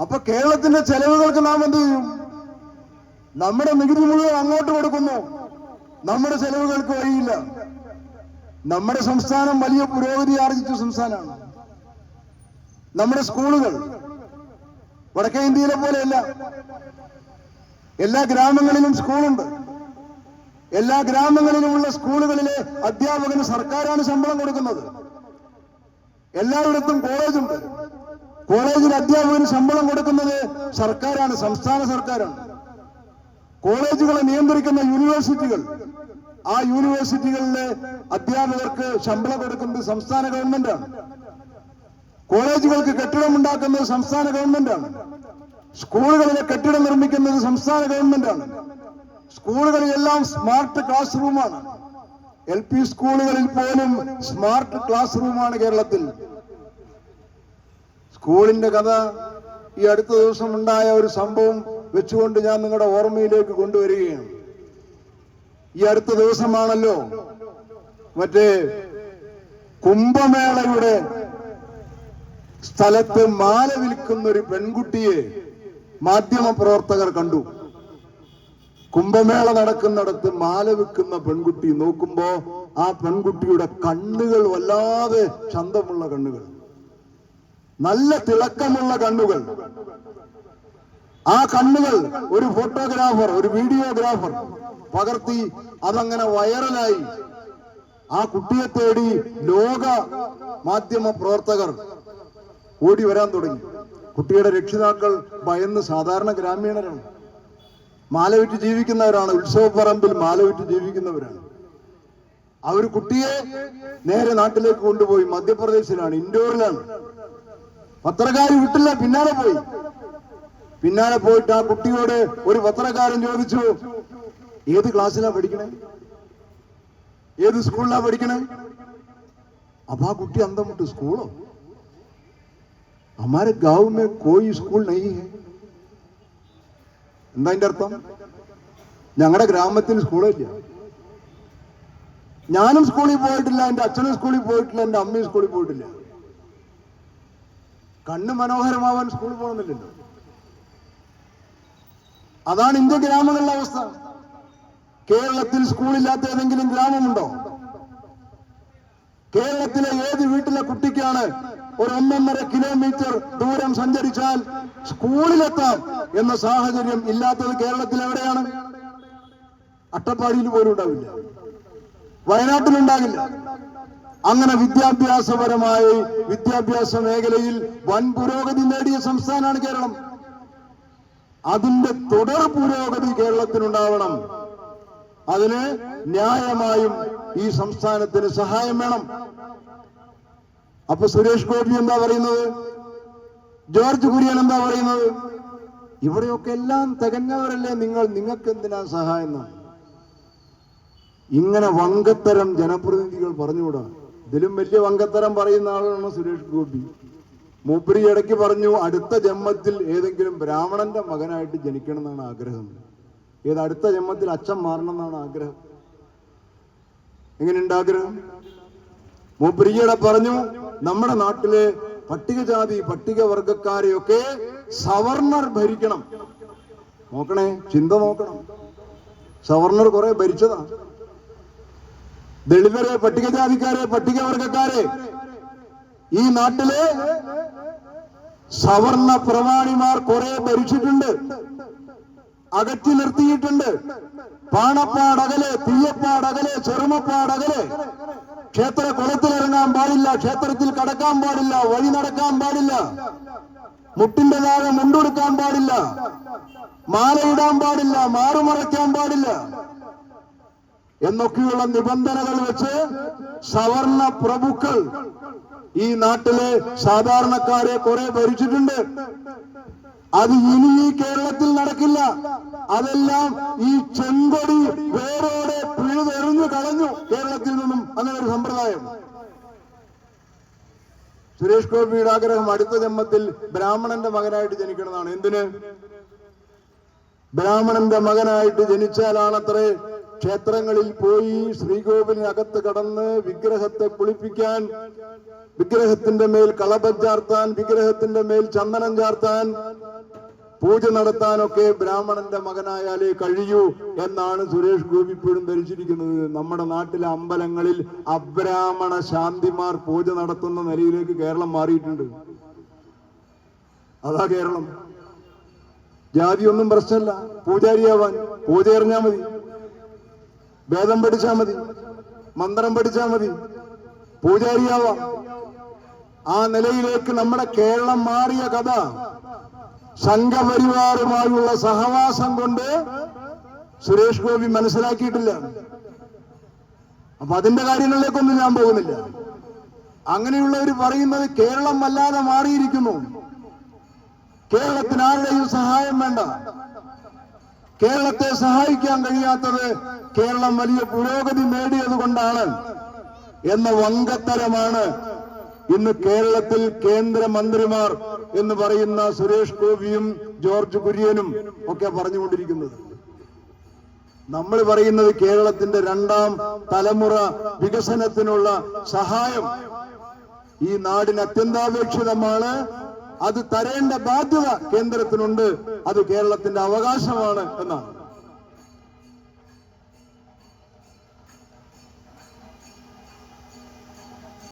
അപ്പൊ കേരളത്തിന്റെ ചെലവുകൾക്ക് നാം എന്ത് ചെയ്യും? നമ്മുടെ നികുതി മുഴുവൻ അങ്ങോട്ട് കൊടുക്കുന്നു. നമ്മുടെ ചെലവുകൾക്ക് വഴിയില്ല. നമ്മുടെ സംസ്ഥാനം വലിയ പുരോഗതി ആർജിച്ച സംസ്ഥാനമാണ്. നമ്മുടെ സ്കൂളുകൾ വടക്കേ ഇന്ത്യയിലെ പോലെയല്ല. എല്ലാ ഗ്രാമങ്ങളിലും സ്കൂളുണ്ട്. എല്ലാ ഗ്രാമങ്ങളിലുമുള്ള സ്കൂളുകളിലെ അധ്യാപകന് സർക്കാരാണ് ശമ്പളം കൊടുക്കുന്നത്. എല്ലായിടത്തും കോളേജുണ്ട്. കോളേജിൽ അധ്യാപകന് ശമ്പളം കൊടുക്കുന്നത് സർക്കാരാണ് സംസ്ഥാന സർക്കാരാണ്. കോളേജുകളെ നിയന്ത്രിക്കുന്ന യൂണിവേഴ്സിറ്റികൾ ആ യൂണിവേഴ്സിറ്റികളിലെ അധ്യാപകർക്ക് ശമ്പളം കൊടുക്കുന്നത് സംസ്ഥാന ഗവൺമെന്റാണ്. കോളേജുകൾക്ക് കെട്ടിടം ഉണ്ടാക്കുന്നത് സംസ്ഥാന ഗവൺമെന്റാണ്. സ്കൂളുകളിലെ കെട്ടിടം നിർമ്മിക്കുന്നത് സംസ്ഥാന ഗവൺമെന്റാണ്. സ്കൂളുകളിലെല്ലാം സ്മാർട്ട് ക്ലാസ് റൂമാണ്. എൽ പി സ്കൂളുകളിൽ പോലും സ്മാർട്ട് ക്ലാസ് റൂമാണ് കേരളത്തിൽ. സ്കൂളിന്റെ കഥ ഈ അടുത്ത ദിവസം ഉണ്ടായ ഒരു സംഭവം വെച്ചുകൊണ്ട് ഞാൻ നിങ്ങളുടെ ഓർമ്മയിലേക്ക് കൊണ്ടുവരികയാണ്. ഈ അടുത്ത ദിവസമാണല്ലോ മറ്റേ കുംഭമേളയുടെ സ്ഥലത്ത് മാല വിൽക്കുന്ന ഒരു പെൺകുട്ടിയെ മാധ്യമ പ്രവർത്തകർ കണ്ടു. കുംഭമേള നടക്കുന്നിടത്ത് മാല വിൽക്കുന്ന പെൺകുട്ടി നോക്കുമ്പോ ആ പെൺകുട്ടിയുടെ കണ്ണുകൾ വല്ലാതെ ചന്തമുള്ള കണ്ണുകൾ. നല്ല തിളക്കമുള്ള കണ്ണുകൾ. ആ കണ്ണുകൾ ഒരു ഫോട്ടോഗ്രാഫർ ഒരു വീഡിയോഗ്രാഫർ പകർത്തി അതങ്ങനെ വൈറലായി. ആ കുട്ടിയെ തേടി ലോക മാധ്യമ പ്രവർത്തകർ ഓടി വരാൻ തുടങ്ങി. കുട്ടിയുടെ രക്ഷിതാക്കൾ ഭയന്ന് സാധാരണ ഗ്രാമീണരാണ്. മാലവിറ്റ് ജീവിക്കുന്നവരാണ് ഉത്സവപ്പറമ്പിൽ മാലവിറ്റ് ജീവിക്കുന്നവരാണ്. അവർ കുട്ടിയെ നേരെ നാട്ടിലേക്ക് കൊണ്ടുപോയി മധ്യപ്രദേശിലാണ് ഇൻഡോറിലാണ്. പത്രക്കാർ വിട്ടില്ല പിന്നാലെ പോയി പിന്നാലെ പോയിട്ട് ആ കുട്ടിയോട് ഒരു പത്രക്കാരൻ ചോദിച്ചു ഏത് ക്ലാസ്സിലാ പഠിക്കണേ ഏത് സ്കൂളിലാ പഠിക്കണേ അപ്പൊ ആ കുട്ടി അന്തം വിട്ടു സ്കൂളോ हमारे गांव में कोई स्कूल नहीं है എന്താ അതിന്റെ അർത്ഥം ഞങ്ങളുടെ ഗ്രാമത്തിൽ സ്കൂളില്ല ഞാനും സ്കൂളിൽ പോയിട്ടില്ല എന്റെ അച്ഛനും സ്കൂളിൽ പോയിട്ടില്ല എന്റെ അമ്മയും സ്കൂളിൽ പോയിട്ടില്ല കണ്ണ് മനോഹരമാവാൻ സ്കൂളിൽ പോകുന്നില്ലല്ലോ. അതാണ് ഇന്ത്യ ഗ്രാമങ്ങളിലെ അവസ്ഥ. കേരളത്തിൽ സ്കൂളില്ലാത്ത ഏതെങ്കിലും ഗ്രാമമുണ്ടോ? കേരളത്തിലെ ഏത് വീട്ടിലെ കുട്ടിക്കാണ് ഒരു ഒന്നൊന്നര കിലോമീറ്റർ ദൂരം സഞ്ചരിച്ചാൽ സ്കൂളിലെത്താൻ എന്ന സാഹചര്യം ഇല്ലാത്തത് കേരളത്തിൽ എവിടെയാണ്? അട്ടപ്പാടിയിൽ പോലും ഉണ്ടാവില്ല. വയനാട്ടിലുണ്ടാകില്ല അങ്ങനെ വിദ്യാഭ്യാസപരമായി വിദ്യാഭ്യാസ മേഖലയിൽ വൻ പുരോഗതി നേടിയ സംസ്ഥാനമാണ് കേരളം. അതിന്റെ തുടർ പുരോഗതി കേരളത്തിനുണ്ടാവണം. അതിന് ന്യായമായും ഈ സംസ്ഥാനത്തിന് സഹായം വേണം. അപ്പൊ സുരേഷ് ഗോപി എന്താ പറയുന്നത്? ജോർജ് കുര്യൻ എന്താ പറയുന്നത്? ഇവിടെയൊക്കെ എല്ലാം തികഞ്ഞവരല്ലേ നിങ്ങൾ? നിങ്ങൾക്ക് എന്തിനാ സഹായം ഇങ്ങനെ വങ്കത്തരം ജനപ്രതിനിധികൾ പറഞ്ഞുകൂടാ? ഇതിലും വലിയ വങ്കത്തരം പറയുന്ന ആളാണ് സുരേഷ് ഗോപി. മൂപ്പരി ഇടയ്ക്ക് പറഞ്ഞു അടുത്ത ജന്മത്തിൽ ഏതെങ്കിലും ബ്രാഹ്മണന്റെ മകനായിട്ട് ജനിക്കണം എന്നാണ് ആഗ്രഹം. ഏത് അടുത്ത ജന്മത്തിൽ അച്ഛൻ മാറണം എന്നാണ് ആഗ്രഹം? എങ്ങനെയുണ്ട് ആഗ്രഹം? മൂപ്പരിയുടെ പറഞ്ഞു നമ്മുടെ നാട്ടിലെ പട്ടികജാതി പട്ടികവർഗക്കാരെയൊക്കെ സവർണർ ഭരിക്കണം. നോക്കണേ ചിന്ത നോക്കണം. സവർണർ കുറെ ഭരിച്ചതാ. ദളിതരെ പട്ടികജാതിക്കാരെ പട്ടികവർഗക്കാരെ ഈ നാട്ടിലെ സവർണ പ്രമാണിമാർ കുറെ ഭരിച്ചിട്ടുണ്ട് അകറ്റി നിർത്തിയിട്ടുണ്ട്. പാണപ്പാടകലെ തീയപ്പാടകലെ ചെറുമപ്പാടകലെ. ക്ഷേത്ര കുളത്തിലിറങ്ങാൻ പാടില്ല ക്ഷേത്രത്തിൽ കടക്കാൻ പാടില്ല വഴി നടക്കാൻ പാടില്ല. മുട്ടിന്റെ താഴെ മുണ്ടെടുക്കാൻ പാടില്ല. മാലയിടാൻ പാടില്ല മാറുമറയ്ക്കാൻ പാടില്ല. എന്നൊക്കെയുള്ള നിബന്ധനകൾ വെച്ച് സവർണ പ്രഭുക്കൾ ഈ നാട്ടിലെ സാധാരണക്കാരെ കുറെ ഭരിച്ചിട്ടുണ്ട്. അത് ഇനി ഈ കേരളത്തിൽ നടക്കില്ല. അതെല്ലാം ഈ ചെങ്കൊടി വേരോടെ പിഴുതെറിഞ്ഞു കളഞ്ഞു കേരളത്തിൽ നിന്നും അങ്ങനെ ഒരു സമ്പ്രദായം. സുരേഷ് ഗോപിയുടെ ആഗ്രഹം അടുത്ത ജന്മത്തിൽ ബ്രാഹ്മണന്റെ മകനായിട്ട് ജനിക്കണമെന്നാണ്. എന്തിന്? ബ്രാഹ്മണന്റെ മകനായിട്ട് ജനിച്ചാലാണത്രേ ക്ഷേത്രങ്ങളിൽ പോയി ശ്രീകോവിലിനകത്ത് കടന്ന് വിഗ്രഹത്തെ പുളിപ്പിക്കാൻ വിഗ്രഹത്തിന്റെ മേൽ കളപം ചാർത്താൻ വിഗ്രഹത്തിന്റെ മേൽ ചന്ദനം ചാർത്താൻ പൂജ നടത്താനൊക്കെ ബ്രാഹ്മണന്റെ മകനായാലേ കഴിയൂ എന്നാണ് സുരേഷ് ഗോപി ഇപ്പോഴും ധരിച്ചിരിക്കുന്നത്. നമ്മുടെ നാട്ടിലെ അമ്പലങ്ങളിൽ അബ്രാഹ്മണ ശാന്തിമാർ പൂജ നടത്തുന്ന നിലയിലേക്ക് കേരളം മാറിയിട്ടുണ്ട്. അതാ കേരളം. ജാതി ഒന്നും പ്രശ്നമല്ല. പൂജാരിയാവാൻ. പൂജ എറിഞ്ഞാൽ മതി. വേദം പഠിച്ചാ മതി മന്ത്രം പഠിച്ചാ മതി പൂജാരിയാവാം. ആ നിലയിലേക്ക് നമ്മുടെ കേരളം മാറിയ കഥ സംഘപരിവാറുമായുള്ള സഹവാസം കൊണ്ട് സുരേഷ് ഗോപി മനസ്സിലാക്കിയിട്ടില്ല. അപ്പൊ അതിന്റെ കാര്യങ്ങളിലേക്കൊന്നും ഞാൻ പോകുന്നില്ല. അങ്ങനെയുള്ളവർ പറയുന്നത് കേരളം വല്ലാതെ മാറിയിരിക്കുന്നു. കേരളത്തിന് ആരുടെയും സഹായം വേണ്ട. കേരളത്തെ സഹായിക്കാൻ കഴിയാത്തത് കേരളം വലിയ പുരോഗതി നേടിയത് കൊണ്ടാണ് എന്ന വങ്കത്തരമാണ് ഇന്ന് കേരളത്തിൽ കേന്ദ്രമന്ത്രിമാർ എന്ന് പറയുന്ന സുരേഷ് ഗോപിയും ജോർജ് കുര്യനും ഒക്കെ പറഞ്ഞുകൊണ്ടിരിക്കുന്നത്. നമ്മൾ പറയുന്നത് കേരളത്തിന്റെ രണ്ടാം തലമുറ വികസനത്തിനുള്ള സഹായം ഈ നാടിന് അത്യന്താപേക്ഷിതമാണ്. അത് തരേണ്ട ബാധ്യത കേന്ദ്രത്തിനുണ്ട്. അത് കേരളത്തിന്റെ അവകാശമാണ് എന്നാണ്.